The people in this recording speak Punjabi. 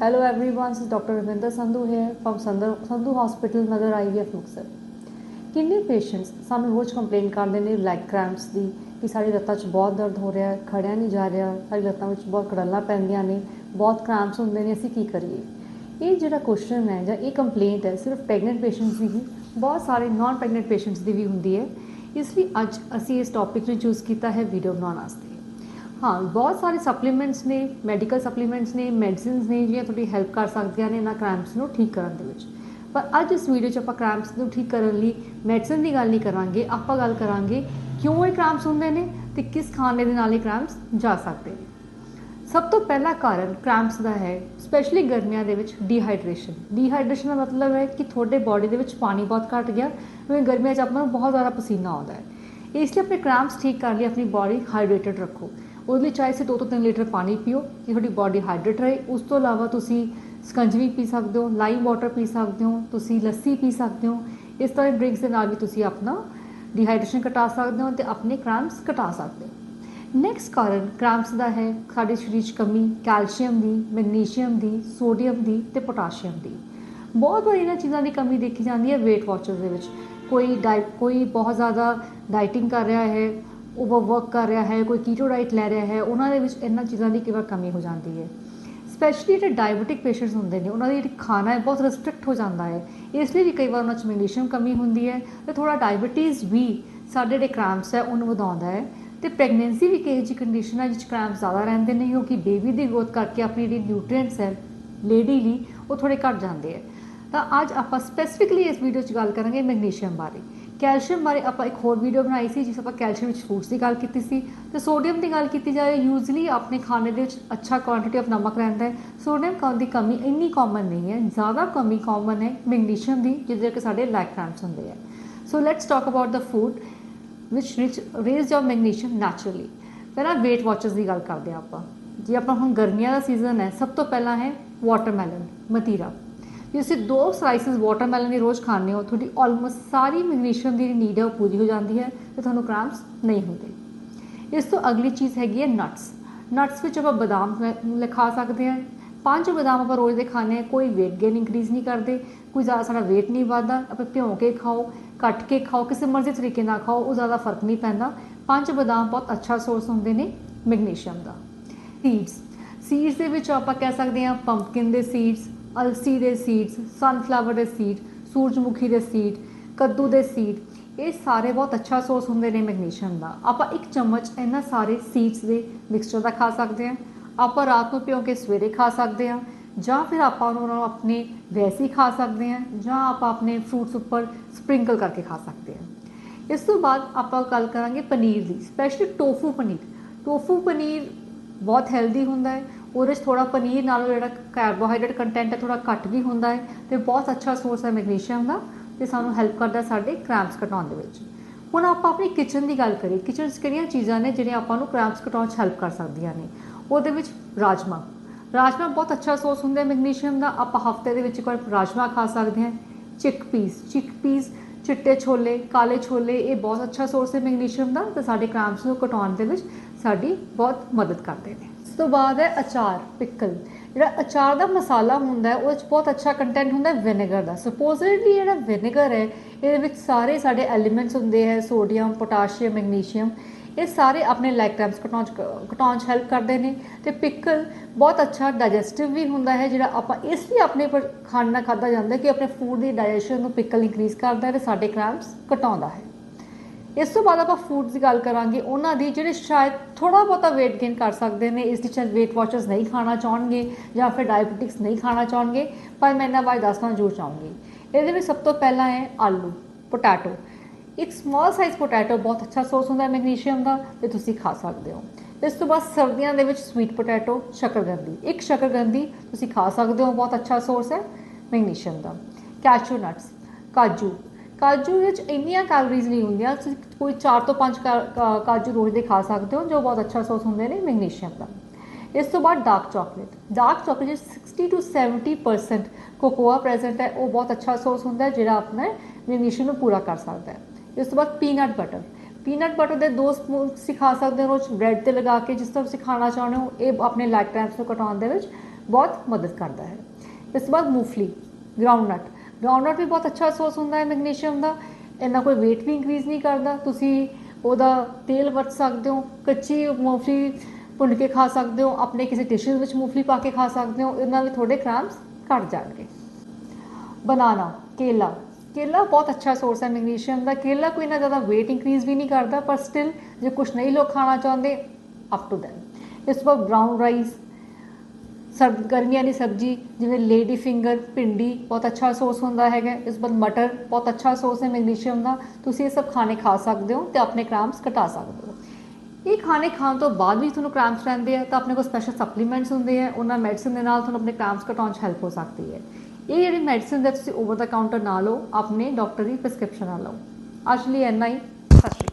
Hello everyone, this is Dr. Ravinder Sandhu here from Sandhu, Sandhu Hospital, Nagar IVF Luxor. ਕਿੰਨੇ ਪੇਸ਼ੈਂਟਸ ਸਾਨੂੰ ਰੋਜ਼ ਕੰਪਲੇਨ ਕਰਦੇ ਨੇ ਲੈਗ ਕ੍ਰੈਂਪਸ ਦੀ ਕਿ ਸਾਡੀ ਲੱਤਾਂ 'ਚ ਬਹੁਤ ਦਰਦ ਹੋ ਰਿਹਾ ਹੈ ਖੜਿਆ ਨਹੀਂ ਜਾ ਰਿਹਾ ਸਾਡੀ ਲੱਤਾਂ ਵਿੱਚ ਬਹੁਤ ਕੜੱਲਾਂ ਪੈਂਦੀਆਂ ਨੇ ਬਹੁਤ ਕ੍ਰੈਂਪਸ ਹੁੰਦੇ ਨੇ ਅਸੀਂ ਕੀ ਕਰੀਏ ਇਹ ਜਿਹੜਾ ਕੁਐਸਚਨ ਹੈ ਜਾਂ ਇਹ ਕੰਪਲੇਂਟ ਹੈ ਸਿਰਫ ਪ੍ਰੈਗਨੈਂਟ ਪੇਸ਼ੈਂਟਸ ਦੀ ਹੀ ਬਹੁਤ ਸਾਰੇ ਨਾਨ ਪ੍ਰੈਗਨੈਂਟ ਪੇਸ਼ੈਂਟਸ ਦੀ ਵੀ ਹੁੰਦੀ ਹੈ ਇਸ ਲਈ ਅੱਜ ਅਸੀਂ ਇਸ ਟੌਪਿਕ ਨੂੰ ਚੂਜ਼ ਕੀਤਾ ਹੈ ਵੀਡੀਓ ਬਣਾਉਣ ਵਾਸਤੇ ਹਾਂ, ਬਹੁਤ ਸਾਰੇ ਸਪਲੀਮੈਂਟਸ ਨੇ ਮੈਡੀਕਲ ਸਪਲੀਮੈਂਟਸ ਨੇ ਮੈਡੀਸਿਨਸ ਨੇ ਜਿਹੜੀਆਂ ਤੁਹਾਡੀ ਹੈਲਪ ਕਰ ਸਕਦੀਆਂ ਨੇ ਇਹਨਾਂ ਕ੍ਰੈਂਪਸ ਨੂੰ ਠੀਕ ਕਰਨ ਦੇ ਵਿੱਚ। ਪਰ ਅੱਜ ਇਸ ਵੀਡੀਓ 'ਚ ਆਪਾਂ ਕ੍ਰੈਂਪਸ ਨੂੰ ਠੀਕ ਕਰਨ ਲਈ ਮੈਡੀਸਨ ਦੀ ਗੱਲ ਨਹੀਂ ਕਰਾਂਗੇ, ਆਪਾਂ ਗੱਲ ਕਰਾਂਗੇ ਕਿਉਂ ਇਹ ਕ੍ਰੈਂਪਸ ਹੁੰਦੇ ਨੇ ਤੇ ਕਿਸ ਖਾਣੇ ਦੇ ਨਾਲ ਇਹ ਕ੍ਰੈਂਪਸ ਜਾ ਸਕਦੇ ਨੇ। ਸਭ ਤੋਂ ਪਹਿਲਾ ਕਾਰਨ ਕ੍ਰੈਂਪਸ ਦਾ ਹੈ ਸਪੈਸ਼ਲੀ ਗਰਮੀਆਂ ਦੇ ਵਿੱਚ ਡੀਹਾਈਡਰੇਸ਼ਨ ਡੀਹਾਈਡਰੇਸ਼ਨ ਦਾ ਮਤਲਬ ਹੈ ਕਿ ਤੁਹਾਡੇ ਬਾਡੀ ਦੇ ਵਿੱਚ ਪਾਣੀ ਬਹੁਤ ਘਟ ਗਿਆ, ਕਿਉਂਕਿ ਗਰਮੀਆਂ 'ਚ ਆਪਾਂ ਨੂੰ ਬਹੁਤ ਜ਼ਿਆਦਾ ਪਸੀਨਾ ਆਉਂਦਾ ਹੈ। ਇਸ ਲਈ ਆਪਣੇ ਕ੍ਰੈਂਪਸ ਠੀਕ ਕਰਨ ਲਈ ਆਪਣੀ ਬਾਡੀ ਹਾਈਡਰੇਟਡ ਰੱਖੋ। ਉਹਦੇ ਲਈ ਚਾਹੇ ਸੇ 2 ਤੋਂ 3 ਲੀਟਰ ਪਾਣੀ ਪੀਓ ਕਿ ਤੁਹਾਡੀ ਬਾਡੀ ਹਾਈਡਰੇਟ ਰਹੇ। ਉਸ ਤੋਂ ਇਲਾਵਾ ਤੁਸੀਂ ਸਕੰਜਵੀ ਪੀ ਸਕਦੇ ਹੋ ਲਾਈਮ ਵਾਟਰ ਪੀ ਸਕਦੇ ਹੋ, ਤੁਸੀਂ ਲੱਸੀ ਪੀ ਸਕਦੇ ਹੋ। ਇਸ ਤਰ੍ਹਾਂ ਦੇ ਡਰਿੰਕਸ ਦੇ ਨਾਲ ਵੀ ਤੁਸੀਂ ਆਪਣਾ ਡਿਹਾਈਡਰੇਸ਼ਨ ਘਟਾ ਸਕਦੇ ਹੋ ਤੇ ਆਪਣੇ ਕ੍ਰੈਂਪਸ ਘਟਾ ਸਕਦੇ ਹੋ। ਨੈਕਸਟ ਕਾਰਨ ਕ੍ਰੈਂਪਸ ਦਾ ਹੈ, ਸਾਡੇ ਸਰੀਰ 'ਚ ਕਮੀ ਕੈਲਸ਼ੀਅਮ ਦੀ ਮੈਗਨੀਸ਼ੀਅਮ ਦੀ ਸੋਡੀਅਮ ਦੀ ਤੇ ਪੋਟਾਸ਼ੀਅਮ ਦੀ। ਬਹੁਤ ਵਾਰੀ ਇਹਨਾਂ ਚੀਜ਼ਾਂ ਦੀ ਕਮੀ ਦੇਖੀ ਜਾਂਦੀ ਹੈ weight watchers ਦੇ ਵਿੱਚ। ਕੋਈ ਡਾਈਟ ਕੋਈ ਬਹੁਤ ਜ਼ਿਆਦਾ ਡਾਈਟਿੰਗ ਕਰ ਰਿਹਾ ਹੈ ਓਵਰਵਰਕ ਕਰ ਰਿਹਾ ਹੈ, ਕੋਈ ਕੀਟੋ ਡਾਈਟ ਲੈ ਰਿਹਾ ਹੈ, ਉਹਨਾਂ ਦੇ ਵਿੱਚ ਇਹਨਾਂ ਚੀਜ਼ਾਂ ਦੀ ਕਿਵੇਂ ਕਮੀ ਹੋ ਜਾਂਦੀ ਹੈ। ਸਪੈਸ਼ਲੀ ਜਿਹੜੇ ਡਾਇਬੀਟਿਕ ਪੇਸ਼ੈਂਟਸ ਹੁੰਦੇ ਨੇ, ਉਹਨਾਂ ਦੀ ਜਿਹੜੀ ਖਾਣਾ ਹੈ ਬਹੁਤ ਰਿਸਟ੍ਰਿਕਟ ਹੋ ਜਾਂਦਾ ਹੈ। ਇਸ ਲਈ ਵੀ ਕਈ ਵਾਰ ਉਹਨਾਂ 'ਚ ਮੈਗਨੀਸ਼ੀਅਮ ਕਮੀ ਹੁੰਦੀ ਹੈ ਤੇ ਥੋੜਾ ਡਾਇਬੀਟੀਜ਼ ਵੀ ਸਾਡੇ ਜਿਹੜੇ ਕ੍ਰੈਂਪਸ ਹੈ, ਉਹਨੂੰ ਵਧਾਉਂਦਾ ਹੈ। ਤੇ ਪ੍ਰੈਗਨੈਂਸੀ ਵੀ ਕਈ ਜੀ ਕੰਡੀਸ਼ਨ ਹੈ ਜਿਸ ਕ੍ਰੈਂਪਸ ਜ਼ਿਆਦਾ ਰਹਿੰਦੇ ਨੇ, ਕਿਉਂਕਿ ਬੇਬੀ ਦੀ ਗਰੋਥ ਕਰਕੇ ਆਪਣੀ ਜਿਹੜੀ ਨਿਊਟ੍ਰੀਐਂਟਸ ਹੈ ਲੇਡੀ ਲਈ, ਉਹ ਥੋੜੇ ਘਟ ਜਾਂਦੇ ਹੈ। ਤਾਂ ਅੱਜ ਆਪਾਂ ਸਪੈਸੀਫਿਕਲੀ ਇਸ ਵੀਡੀਓ 'ਚ ਗੱਲ ਕਰਾਂਗੇ ਮੈਗਨੀਸ਼ੀਅਮ ਬਾਰੇ। ਕੈਲਸ਼ੀਅਮ ਬਾਰੇ ਆਪਾਂ ਇੱਕ ਹੋਰ ਵੀਡੀਓ ਬਣਾਈ ਸੀ, ਜਿਸ ਆਪਾਂ ਕੈਲਸ਼ੀਅਮ ਵਿੱਚ ਫੂਡਸ ਦੀ ਗੱਲ ਕੀਤੀ ਸੀ। ਤੇ ਸੋਡੀਅਮ ਦੀ ਗੱਲ ਕੀਤੀ ਜਾਏ ਯੂਜ਼ਲੀ ਆਪਣੇ ਖਾਣੇ ਦੇ ਵਿੱਚ ਅੱਛਾ ਕੁਆਂਟੀਟੀ ਆਫ ਨਮਕ ਰਹਿੰਦਾ ਹੈ। ਸੋਡੀਅਮ ਦੀ ਕਮੀ ਇੰਨੀ ਕਾਮਨ ਨਹੀਂ ਹੈ, ਜ਼ਿਆਦਾ ਕਮੀ ਕਾਮਨ ਹੈ ਮੈਗਨੀਸ਼ੀਅਮ ਦੀ, ਜਿਹਦੇ ਕਿ ਸਾਡੇ ਲੈਕ ਕ੍ਰੈਂਪਸ ਹੁੰਦੇ ਆ। So let's talk about the food which rich raise your magnesium naturally ਪਹਿਲਾਂ weight watchers ਦੀ ਗੱਲ ਕਰਦੇ ਆਪਾਂ। ਜੇ ਆਪਾਂ ਹੁਣ ਗਰਮੀਆਂ ਦਾ ਸੀਜ਼ਨ ਹੈ, ਸਭ ਤੋਂ ਪਹਿਲਾਂ ਹੈ ਵਾਟਰਮੈਲਨ ਮਤੀਰਾ ਜੇ ਤੁਸੀਂ ਦੋ ਸਲਾਈਸਿਸ ਵਾਟਰਮੈਲਨ ਦੀ ਰੋਜ਼ ਖਾਣੇ ਹੋ, ਤੁਹਾਡੀ ਆਲਮੋਸਟ ਸਾਰੀ ਮੈਗਨੀਸ਼ੀਅਮ ਦੀ ਨੀਡ ਹੈ ਉਹ ਪੂਰੀ ਹੋ ਜਾਂਦੀ ਹੈ ਤੇ ਤੁਹਾਨੂੰ ਕ੍ਰੈਂਪਸ ਨਹੀਂ ਹੁੰਦੇ। ਇਸ ਤੋਂ ਅਗਲੀ ਚੀਜ਼ ਹੈਗੀ ਹੈ ਨਟਸ ਨਟਸ ਵਿੱਚ ਆਪਾਂ ਬਦਾਮ ਲਿਖਾ ਸਕਦੇ ਹਾਂ। ਪੰਜ ਬਦਾਮ ਆਪਾਂ ਰੋਜ਼ ਦੇ ਖਾਣੇ ਆ ਕੋਈ weight gain ਇਨਕਰੀਜ਼ ਨਹੀਂ ਕਰਦੇ, ਕੋਈ ਜ਼ਿਆਦਾ ਸਾਡਾ weight ਨਹੀਂ ਵਧਦਾ, ਆਪਾਂ ਭਿਉਂ ਕੇ ਖਾਓ, ਕੱਟ ਕੇ ਖਾਓ, ਕਿਸੇ ਮਰਜ਼ੀ ਤਰੀਕੇ ਨਾਲ ਖਾਓ, ਉਹ ਜ਼ਿਆਦਾ ਫ਼ਰਕ ਨਹੀਂ ਪੈਂਦਾ। ਪੰਜ ਬਦਾਮ ਬਹੁਤ ਅੱਛਾ ਸੋਰਸ ਹੁੰਦੇ ਨੇ ਮੈਗਨੀਸ਼ੀਅਮ ਦਾ। ਸੀਡਸ ਸੀਡਸ ਦੇ ਵਿੱਚ ਆਪਾਂ ਕਹਿ ਸਕਦੇ ਹਾਂ ਪੰਪਕਿਨ ਦੇ ਸੀਡਸ ਅਲਸੀ ਦੇ ਸੀਡਸ ਸਨਫਲਾਵਰ ਦੇ ਸੀਡ ਸੂਰਜਮੁਖੀ ਦੇ ਸੀਡ ਕੱਦੂ ਦੇ ਸੀਡ ਇਹ ਸਾਰੇ ਬਹੁਤ ਅੱਛਾ ਸੋਰਸ ਹੁੰਦੇ ਨੇ ਮੈਗਨੀਸ਼ੀਅਮ ਦਾ। ਆਪਾਂ ਇੱਕ ਚਮਚ ਇਹਨਾਂ ਸਾਰੇ ਸੀਡਸ ਦੇ ਮਿਕਸਚਰ ਦਾ ਖਾ ਸਕਦੇ ਹਾਂ। ਆਪਾਂ ਰਾਤ ਨੂੰ ਪਿਓ ਕੇ ਸਵੇਰੇ ਖਾ ਸਕਦੇ ਹਾਂ ਜਾਂ ਫਿਰ ਆਪਾਂ ਉਹਨਾਂ ਨੂੰ ਆਪਣੇ ਵੈਸੇ ਹੀ ਖਾ ਸਕਦੇ ਹਾਂ ਜਾਂ ਆਪਾਂ ਆਪਣੇ ਫਰੂਟਸ ਉੱਪਰ ਸਪ੍ਰਿੰਕਲ ਕਰਕੇ ਖਾ ਸਕਦੇ ਹਾਂ। ਇਸ ਤੋਂ ਬਾਅਦ ਆਪਾਂ ਗੱਲ ਕਰਾਂਗੇ ਪਨੀਰ ਦੀ specially tofu paneer. Tofu paneer ਬਹੁਤ ਹੈਲਦੀ ਹੁੰਦਾ ਹੈ। ਉਹਦੇ 'ਚ ਥੋੜਾ ਪਨੀਰ ਨਾਲੋਂ ਜਿਹੜਾ ਕਾਰਬੋਹਾਈਡਰੇਟ ਕੰਟੈਂਟ ਹੈ ਥੋੜਾ ਘੱਟ ਵੀ ਹੁੰਦਾ ਹੈ ਤੇ ਬਹੁਤ ਅੱਛਾ ਸੋਰਸ ਹੈ ਮੈਗਨੀਸ਼ੀਅਮ ਦਾ ਤੇ ਸਾਨੂੰ ਹੈਲਪ ਕਰਦਾ ਸਾਡੇ ਕ੍ਰੈਂਪਸ ਘਟਾਉਣ ਦੇ ਵਿੱਚ। ਹੁਣ ਆਪਾਂ ਆਪਣੀ ਕਿਚਨ ਦੀ ਗੱਲ ਕਰੀਏ ਕਿਚਨ 'ਚ ਕਿਹੜੀਆਂ ਚੀਜ਼ਾਂ ਨੇ ਜਿਹੜੀਆਂ ਆਪਾਂ ਨੂੰ ਕ੍ਰੈਂਪਸ ਘਟਾਉਣ 'ਚ ਹੈਲਪ ਕਰ ਸਕਦੀਆਂ ਨੇ? ਉਹਦੇ ਵਿੱਚ ਰਾਜਮਾ। ਰਾਜਮਾ ਬਹੁਤ ਅੱਛਾ ਸੋਰਸ ਹੁੰਦਾ ਹੈ ਮੈਗਨੀਸ਼ੀਅਮ ਦਾ। ਆਪਾਂ ਹਫ਼ਤੇ ਦੇ ਵਿੱਚ ਇੱਕ ਵਾਰ ਰਾਜਮਾ ਖਾ ਸਕਦੇ ਹਾਂ। ਚਿਕ ਪੀਸ ਚਿਕ ਪੀਸ ਚਿੱਟੇ ਛੋਲੇ, ਕਾਲੇ ਛੋਲੇ, ਇਹ ਬਹੁਤ ਅੱਛਾ ਸੋਰਸ ਹੈ ਮੈਗਨੀਸ਼ੀਅਮ ਦਾ ਤੇ ਸਾਡੇ ਕ੍ਰੈਂਪਸ ਨੂੰ ਘਟਾਉਣ ਦੇ ਵਿੱਚ ਸਾਡੀ ਬਹੁਤ ਮਦਦ ਕਰਦੇ ਨੇ। ਤੋਂ ਬਾਅਦ ਹੈ ਅਚਾਰ, ਪਿਕਲ। ਜਿਹੜਾ ਅਚਾਰ ਦਾ ਮਸਾਲਾ ਹੁੰਦਾ ਹੈ ਉਹ ਵਿੱਚ ਬਹੁਤ ਅੱਛਾ ਕੰਟੈਂਟ ਹੁੰਦਾ ਵਿਨੇਗਰ ਦਾ। ਸਪੋਜ਼ਿਟਲੀ ਜਿਹੜਾ ਵਿਨੇਗਰ ਹੈ, ਇਹਦੇ ਵਿੱਚ ਸਾਰੇ ਸਾਡੇ ਐਲੀਮੈਂਟਸ ਹੁੰਦੇ ਹੈ ਸੋਡੀਅਮ ਪੋਟਾਸ਼ੀਅਮ ਮੈਗਨੀਸ਼ੀਅਮ ਇਹ ਸਾਰੇ ਆਪਣੇ ਲਾਈਕ ਕ੍ਰੈਂਪਸ ਘਟਾਉਣ ਘਟਾਉਣ 'ਚ ਹੈਲਪ ਕਰਦੇ ਨੇ। ਤੇ ਪਿਕਲ ਬਹੁਤ ਅੱਛਾ ਡਾਈਜੈਸਟਿਵ ਵੀ ਹੁੰਦਾ ਹੈ, ਜਿਹੜਾ ਆਪਾਂ ਇਸ ਲਈ ਆਪਣੇ ਖਾਣ ਨਾਲ ਖਾਦਾ ਜਾਂਦਾ ਕਿ ਆਪਣੇ ਫੂਡ ਦੀ ਡਾਈਜੈਸ਼ਨ ਨੂੰ ਪਿਕਲ ਇਨਕਰੀਜ਼ ਕਰਦਾ ਹੈ ਤੇ ਸਾਡੇ ਕ੍ਰੈਂਪਸ ਘਟਾਉਂਦਾ ਹੈ। ਇਸ ਤੋਂ ਬਾਅਦ ਆਪਾਂ ਫੂਡ ਦੀ ਗੱਲ ਕਰਾਂਗੇ, ਉਹਨਾਂ ਦੀ ਜਿਹੜੇ ਸ਼ਾਇਦ ਥੋੜਾ ਬਹੁਤਾ weight gain ਕਰ ਸਕਦੇ ਨੇ, ਇਸ ਲਈ ਚਾਹ weight watchers ਨਹੀਂ ਖਾਣਾ ਚਾਹਣਗੇ ਜਾਂ ਫਿਰ ਡਾਇਬੀਟਿਕਸ ਨਹੀਂ ਖਾਣਾ ਚਾਹਣਗੇ, ਪਰ ਮੈਂ ਇਹਨਾਂ ਬਾਰੇ ਦੱਸਣਾ ਜ਼ਰੂਰ ਚਾਹੂੰਗੀ। ਇਹਦੇ ਵਿੱਚ ਸਭ ਤੋਂ ਪਹਿਲਾਂ ਹੈ ਆਲੂ ਪੋਟੈਟੋ ਇੱਕ ਸਮਾਲ ਸਾਈਜ਼ ਪੋਟੈਟੋ ਬਹੁਤ ਅੱਛਾ ਸੋਰਸ ਹੁੰਦਾ ਹੈ ਮੈਗਨੀਸ਼ੀਅਮ ਦਾ ਤੇ ਤੁਸੀਂ ਖਾ ਸਕਦੇ ਹੋ। ਇਸ ਤੋਂ ਬਾਅਦ ਸਰਦੀਆਂ ਦੇ ਵਿੱਚ ਸਵੀਟ ਪੋਟੈਟੋ ਸ਼ਕਰਗੰਦੀ। ਇੱਕ ਸ਼ਕਰਗੰਦੀ ਤੁਸੀਂ ਖਾ ਸਕਦੇ ਹੋ, ਬਹੁਤ ਅੱਛਾ ਸੋਰਸ ਹੈ ਮੈਗਨੀਸ਼ੀਅਮ ਦਾ। ਕੈਸ਼ੂ ਨਟਸ ਕਾਜੂ ਕਾਜੂ ਵਿੱਚ ਇੰਨੀਆਂ ਕੈਲਰੀਜ਼ ਨਹੀਂ ਹੁੰਦੀਆਂ। ਤੁਸੀਂ ਕੋਈ 4 ਤੋਂ 5 ਕਾਜੂ ਰੋਜ਼ ਦੇ ਖਾ ਸਕਦੇ ਹੋ, ਜੋ ਬਹੁਤ ਅੱਛਾ ਸੋਰਸ ਹੁੰਦੇ ਨੇ ਮੈਗਨੀਸ਼ੀਅਮ ਦਾ। ਇਸ ਤੋਂ ਬਾਅਦ ਡਾਰਕ ਚਾਕਲੇਟ ਡਾਰਕ ਚਾਕਲੇਟ 60 ਤੋਂ 70% ਕੋਕੋਆ ਪ੍ਰੈਜ਼ੈਂਟ ਹੈ। ਉਹ ਬਹੁਤ ਅੱਛਾ ਸੋਰਸ ਹੁੰਦਾ ਹੈ, ਜਿਹੜਾ ਆਪਣਾ ਮੈਗਨੀਸ਼ੀਅਮ ਨੂੰ ਪੂਰਾ ਕਰ ਸਕਦਾ ਹੈ। ਇਸ ਤੋਂ ਬਾਅਦ ਪੀਨਟ ਬਟਰ ਪੀਨਟ ਬਟਰ ਦੇ ਦੋ ਸਪੂਨ ਤੁਸੀਂ ਖਾ ਸਕਦੇ ਹੋ ਰੋਜ਼ ਬ੍ਰੈਡ ਤੇ ਲਗਾ ਕੇ, ਜਿਸ ਤਰ੍ਹਾਂ ਤੁਸੀਂ ਖਾਣਾ ਚਾਹੁੰਦੇ ਹੋ, ਇਹ ਆਪਣੇ ਲਾਈਕ ਟਾਈਮਸ ਨੂੰ ਘਟਾਉਣ ਦੇ ਵਿੱਚ ਬਹੁਤ ਮਦਦ ਕਰਦਾ ਹੈ। ਇਸ ਤੋਂ ਬਾਅਦ ਮੂੰਗਫਲੀ ਗਰਾਊਂਡਨਟ ਗਰਾਊਂਡਨਟ ਵੀ ਬਹੁਤ ਅੱਛਾ ਸੋਰਸ ਹੁੰਦਾ ਹੈ ਮੈਗਨੀਸ਼ੀਅਮ ਦਾ, ਇੰਨਾ ਕੋਈ weight ਵੀ ਇਨਕਰੀਜ਼ ਨਹੀਂ ਕਰਦਾ। ਤੁਸੀਂ ਉਹਦਾ ਤੇਲ ਵਰਤ ਸਕਦੇ ਹੋ, ਕੱਚੀ ਮੂੰਗਫਲੀ ਭੁੰਨ ਕੇ ਖਾ ਸਕਦੇ ਹੋ, ਆਪਣੇ ਕਿਸੇ ਟਿਸ਼ੂ ਵਿੱਚ ਮੂੰਗਫਲੀ ਪਾ ਕੇ ਖਾ ਸਕਦੇ ਹੋ, ਇਹਨਾਂ ਨਾਲ ਵੀ ਤੁਹਾਡੇ ਕ੍ਰੈਂਪਸ ਘਟ ਜਾਣਗੇ। ਬਨਾਨਾ ਕੇਲਾ। ਕੇਲਾ ਬਹੁਤ ਅੱਛਾ ਸੋਰਸ ਹੈ ਮੈਗਨੀਸ਼ੀਅਮ ਦਾ। ਕੇਲਾ ਕੋਈ ਨਾ ਜ਼ਿਆਦਾ weight ਇਨਕਰੀਜ਼ ਵੀ ਨਹੀਂ ਕਰਦਾ, ਪਰ ਸਟਿਲ ਜੇ ਕੁਝ ਨਹੀਂ ਲੋਕ ਖਾਣਾ ਚਾਹੁੰਦੇ ਅਪ ਟੂ them ਇਸ ਤੋਂ ਬਾਅਦ ਬ੍ਰਾਊਨ ਰਾਈਸ ਸਰਦ ਗਰਮੀਆਂ ਦੀ ਸਬਜ਼ੀ, ਜਿਵੇਂ ਲੇਡੀ ਫਿੰਗਰ ਭਿੰਡੀ, ਬਹੁਤ ਅੱਛਾ ਸੋਰਸ ਹੁੰਦਾ ਹੈਗਾ। ਇਸ ਤੋਂ ਬਾਅਦ ਮਟਰ, ਬਹੁਤ ਅੱਛਾ ਸੋਰਸ ਹੈ ਮੈਗਨੀਸ਼ੀਅਮ ਦਾ। ਤੁਸੀਂ ਇਹ ਸਭ ਖਾਣੇ ਖਾ ਸਕਦੇ ਹੋ ਤੇ ਆਪਣੇ ਕ੍ਰੈਂਪਸ ਘਟਾ ਸਕਦੇ ਹੋ। ਇਹ ਖਾਣੇ ਖਾਣ ਤੋਂ ਬਾਅਦ ਵੀ ਤੁਹਾਨੂੰ ਕ੍ਰੈਂਪਸ ਰਹਿੰਦੇ ਆ, ਤਾਂ ਆਪਣੇ ਕੋਲ ਸਪੈਸ਼ਲ ਸਪਲੀਮੈਂਟਸ ਹੁੰਦੇ ਆ। ਉਹਨਾਂ ਮੈਡੀਸਿਨ ਦੇ ਨਾਲ ਤੁਹਾਨੂੰ ਆਪਣੇ ਕ੍ਰੈਂਪਸ ਘਟਾਉਣ 'ਚ ਹੈਲਪ ਹੋ ਸਕਦੀ ਹੈ। ਇਹ ਜਿਹੜੀ ਮੈਡੀਸਿਨ ਦਾ ਤੁਸੀਂ ਓਵਰ ਦਾ ਕਾਊਂਟਰ ਨਾ ਲਓ, ਆਪਣੇ ਡਾਕਟਰ ਦੀ ਪ੍ਰਸਕ੍ਰਿਪਸ਼ਨ ਨਾਲ ਲਓ। ਅੱਜ ਲਈ ਇੰਨਾ ਸਤਿ ਸ਼੍ਰੀ ਅਕਾਲ।